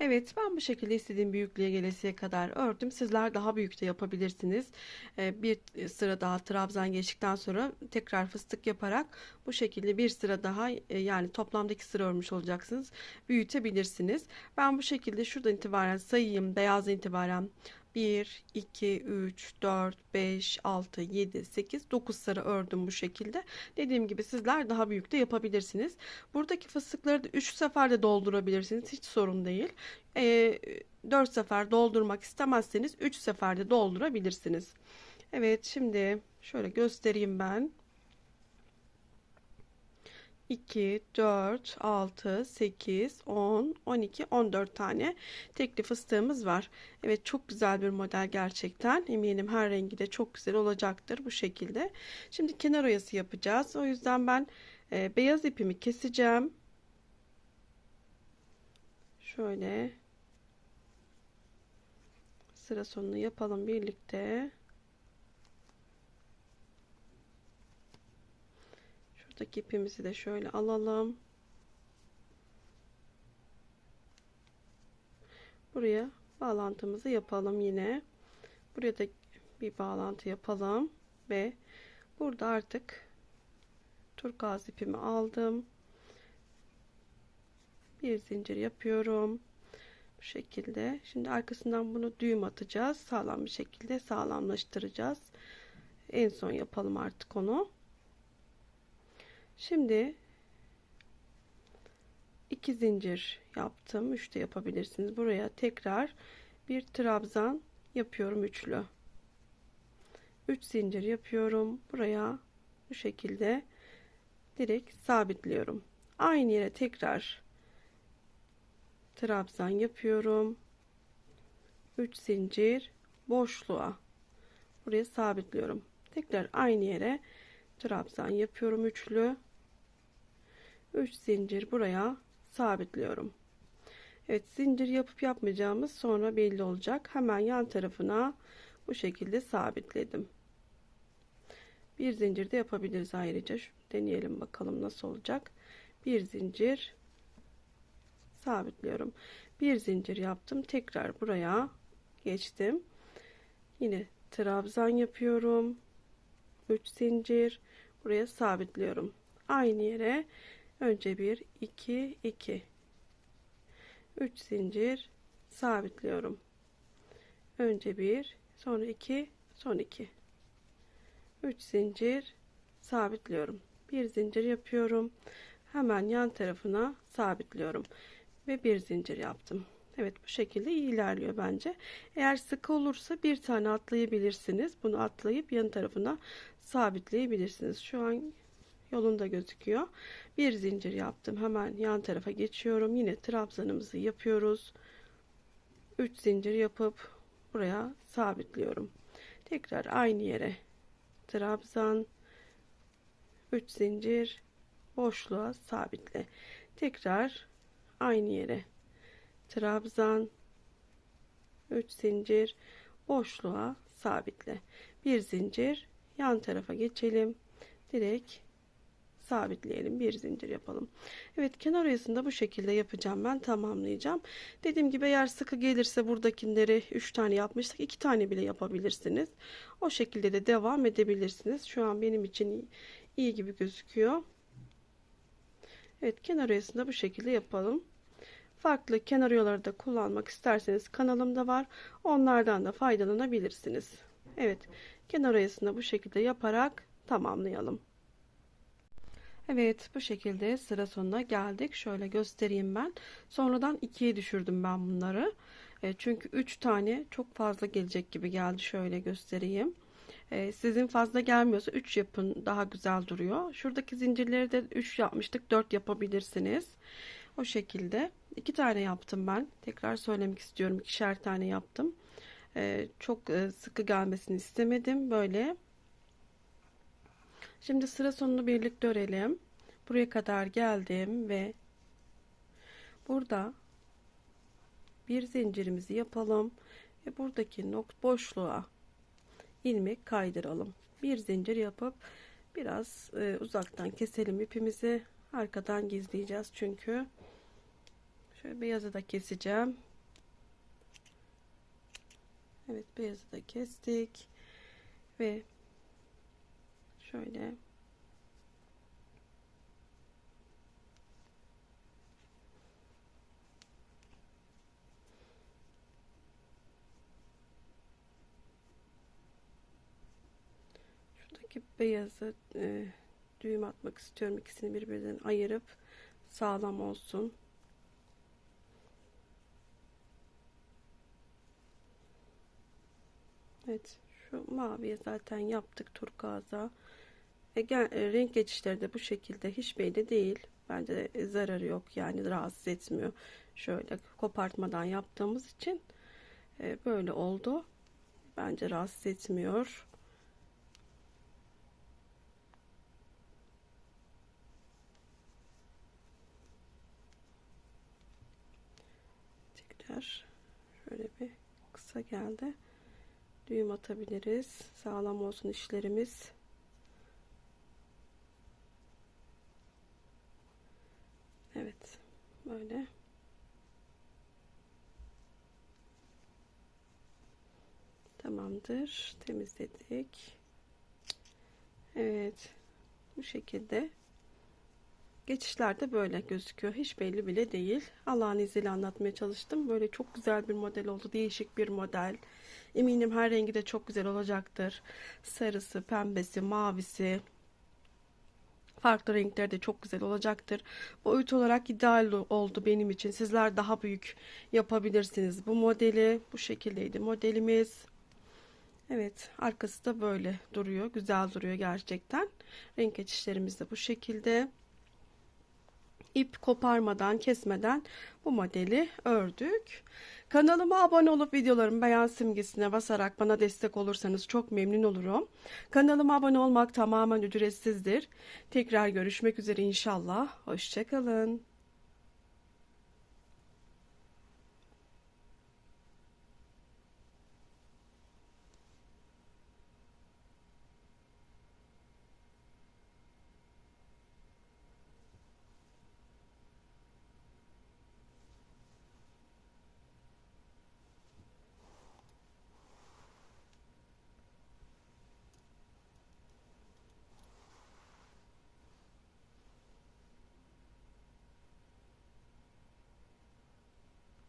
Evet, ben bu şekilde istediğim büyüklüğe gelesiye kadar ördüm. Sizler daha büyük de yapabilirsiniz. Ee, Bir sıra daha trabzan geçtikten sonra tekrar fıstık yaparak bu şekilde bir sıra daha e, yani toplamdaki sıra örmüş olacaksınız. Büyütebilirsiniz. Ben bu şekilde şuradan itibaren sayayım. Beyazdan itibaren 1, 2, 3, 4, 5, 6, 7, 8, 9 sıra ördüm bu şekilde. Dediğim gibi sizler daha büyük de yapabilirsiniz. Buradaki fıstıkları da 3 seferde doldurabilirsiniz. Hiç sorun değil. E, 4 sefer doldurmak istemezseniz 3 seferde doldurabilirsiniz. Evet şimdi şöyle göstereyim ben. 2, 4, 6, 8, 10, 12, 14 tane tekli fıstığımız var. Evet çok güzel bir model gerçekten. Eminim her rengi de çok güzel olacaktır bu şekilde. Şimdi kenar oyası yapacağız. O yüzden ben e, beyaz ipimi keseceğim. Şöyle sıra sonunu yapalım birlikte. Şuradaki ipimizi de şöyle alalım. Buraya bağlantımızı yapalım yine. Buraya da bir bağlantı yapalım ve burada artık turkuaz ipimi aldım. Bir zincir yapıyorum. Bu şekilde. Şimdi arkasından bunu düğüm atacağız. Sağlam bir şekilde sağlamlaştıracağız. En son yapalım artık onu. Şimdi iki zincir yaptım. Üç de yapabilirsiniz. Buraya tekrar bir trabzan yapıyorum üçlü. Üç zincir yapıyorum. Buraya bu şekilde direkt sabitliyorum. Aynı yere tekrar trabzan yapıyorum. 3 zincir boşluğa buraya sabitliyorum. Tekrar aynı yere trabzan yapıyorum üçlü. 3 zincir buraya sabitliyorum. Evet zincir yapıp yapmayacağımız sonra belli olacak. Hemen yan tarafına bu şekilde sabitledim. Bir zincir de yapabiliriz ayrıca. Deneyelim bakalım nasıl olacak. Bir zincir sabitliyorum. Bir zincir yaptım. Tekrar buraya geçtim. Yine trabzan yapıyorum. 3 zincir buraya sabitliyorum. Aynı yere önce 1 2 2 3 zincir sabitliyorum. Önce 1 sonra 2 son 2 3 zincir sabitliyorum. Bir zincir yapıyorum. Hemen yan tarafına sabitliyorum ve bir zincir yaptım. Evet bu şekilde iyi ilerliyor bence. Eğer sıkı olursa bir tane atlayabilirsiniz. Bunu atlayıp yan tarafına sabitleyebilirsiniz. Şu an yolunda gözüküyor. Bir zincir yaptım. Hemen yan tarafa geçiyorum. Yine trabzanımızı yapıyoruz. 3 zincir yapıp buraya sabitliyorum. Tekrar aynı yere trabzan 3 zincir boşluğa sabitle. Tekrar aynı yere trabzan 3 zincir boşluğa sabitle. Bir zincir yan tarafa geçelim. Direkt sabitleyelim. Bir zincir yapalım. Evet kenar oyasında bu şekilde yapacağım ben tamamlayacağım. Dediğim gibi eğer sıkı gelirse buradakileri 3 tane yapmıştık. 2 tane bile yapabilirsiniz. O şekilde de devam edebilirsiniz. Şu an benim için iyi gibi gözüküyor. Evet kenar oyasında bu şekilde yapalım. Farklı kenar oyaları da kullanmak isterseniz kanalımda var. Onlardan da faydalanabilirsiniz. Evet kenar oyasında bu şekilde yaparak tamamlayalım. Evet bu şekilde sıra sonuna geldik. Şöyle göstereyim ben. Sonradan ikiye düşürdüm ben bunları. E, çünkü 3 tane çok fazla gelecek gibi geldi. Şöyle göstereyim. E, sizin fazla gelmiyorsa 3 yapın daha güzel duruyor. Şuradaki zincirleri de 3 yapmıştık. 4 yapabilirsiniz. O şekilde. 2 tane yaptım ben. Tekrar söylemek istiyorum. ikişer tane yaptım. E, çok e, sıkı gelmesini istemedim. Böyle. Şimdi sıra sonunu birlikte örelim. Buraya kadar geldim ve burada bir zincirimizi yapalım ve buradaki nokta boşluğa ilmek kaydıralım. Bir zincir yapıp biraz e, uzaktan keselim ipimizi. Arkadan gizleyeceğiz çünkü. Şöyle beyazı da keseceğim. Evet beyazı da kestik. Ve şöyle şuradaki beyazı e, düğüm atmak istiyorum. İkisini birbirinden ayırıp sağlam olsun. Evet, şu maviye zaten yaptık turkuaza. E, gel, e, renk geçişleri de bu şekilde hiç belli değil. Bence de zararı yok yani rahatsız etmiyor. Şöyle kopartmadan yaptığımız için e, böyle oldu. Bence rahatsız etmiyor. Tekrar şöyle bir kısa geldi düğüm atabiliriz. Sağlam olsun işlerimiz. Evet. Böyle. Tamamdır. Temizledik. Evet. Bu şekilde. Geçişler de böyle gözüküyor. Hiç belli bile değil. Allah'ın izniyle anlatmaya çalıştım. Böyle çok güzel bir model oldu. Değişik bir model. Eminim her rengi de çok güzel olacaktır. Sarısı, pembesi, mavisi. Farklı renkleri de çok güzel olacaktır. Boyut olarak ideal oldu benim için. Sizler daha büyük yapabilirsiniz. Bu modeli bu şekildeydi modelimiz. Evet arkası da böyle duruyor. Güzel duruyor gerçekten. Renk geçişlerimiz de bu şekilde ip koparmadan kesmeden bu modeli ördük. Kanalıma abone olup videolarımı beğen simgesine basarak bana destek olursanız çok memnun olurum. Kanalıma abone olmak tamamen ücretsizdir. Tekrar görüşmek üzere inşallah. Hoşçakalın.